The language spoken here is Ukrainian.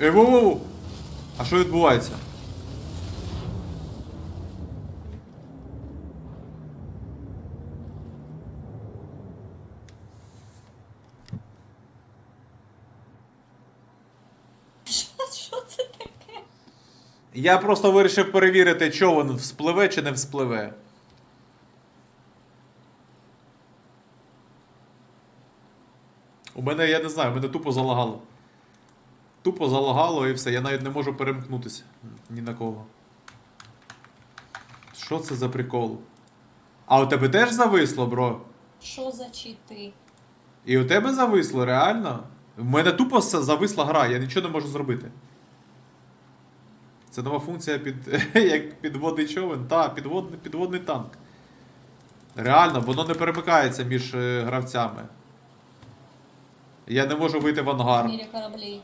Ей, воу! А що відбувається? Що це таке? Я просто вирішив перевірити, що він вспливе чи не вспливе. У мене, я не знаю, у мене тупо залагало. Тупо залагало і все, я навіть не можу перемкнутися ні на кого. Що це за прикол? А у тебе теж зависло, бро? Що за чити? І у тебе зависло, реально? У мене тупо зависла гра, я нічого не можу зробити. Це нова функція під. як підводний човен. Та, підводний, підводний танк. Реально, воно не перемикається між е, гравцями. Я не можу вийти в ангар. мірі кораблей.